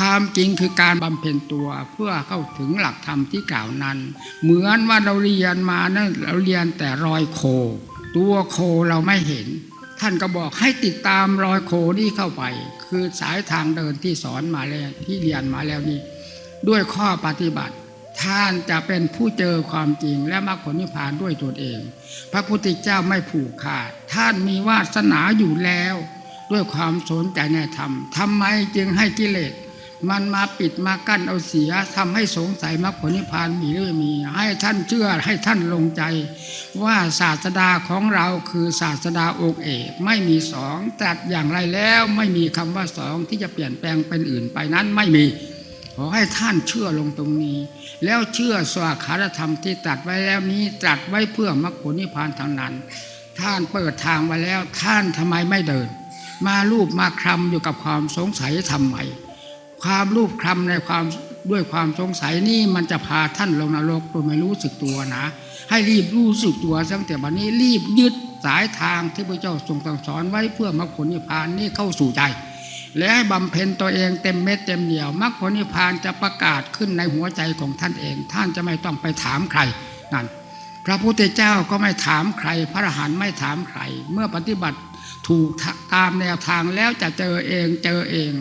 ความจริงคือการบำเพ็ญตัวเพื่อเข้าถึงหลักธรรมที่กล่าวนั้น เหมือนว่าเราเรียนมานั่นเราเรียนแต่รอยโค ตัวโคเราไม่เห็น ท่านก็บอกให้ติดตามรอยโคนี่เข้าไป คือสายทางเดินที่สอนมาแล้วที่เรียนมาแล้วนี้ด้วยข้อปฏิบัติ ท่านจะเป็นผู้เจอความจริงและมรรคผลนิพพานด้วยตนเอง พระพุทธเจ้าไม่ผูกขาด ท่านมีวาสนาอยู่แล้ว ด้วยความสนใจในธรรมทำไมจึงให้กิเลส มันมาปิดมากั้นเอาเสียทำให้สงสัยมรรคผลนิพพานมีหรือไม่มี ให้ท่านเชื่อให้ท่านลงใจ ว่าศาสดาของเราคือศาสดาองค์เอกไม่มีสองตรัสอย่างไรแล้วไม่มีคำว่าสองที่จะเปลี่ยนแปลงเป็นอื่นไปนั้นไม่มี ขอให้ท่านเชื่อลงตรงนี้ แล้วเชื่อสวาคารธรรมที่ตรัสไว้แล้วนี้ตรัสไว้เพื่อมรรคผลนิพพานทางนั้น ท่านเปิดทางไว้แล้วท่านทำไมไม่เดิน มาลูบมาคลำอยู่กับความสงสัยทำไม ความรูปคลำในความด้วยความสงสัยนี่มันจะพาท่านลงนรกโดยไม่รู้สึกตัวนะ ให้รีบรู้สึกตัวตั้งแต่วันนี้รีบยึดสายทางที่พระเจ้าทรงสั่งสอนไว้เพื่อมรรคผลนิพพานนี่เข้าสู่ใจ และให้บำเพ็ญตัวเองเต็มเม็ดเต็มเหนียวมรรคผลนิพพานจะประกาศขึ้นในหัวใจของท่านเอง ท่านจะไม่ต้องไปถามใครนั่นพระพุทธเจ้าก็ไม่ถามใคร พระอรหันต์ไม่ถามใคร เมื่อปฏิบัติถูกตามแนวทางแล้วจะเจอเองเจอเอง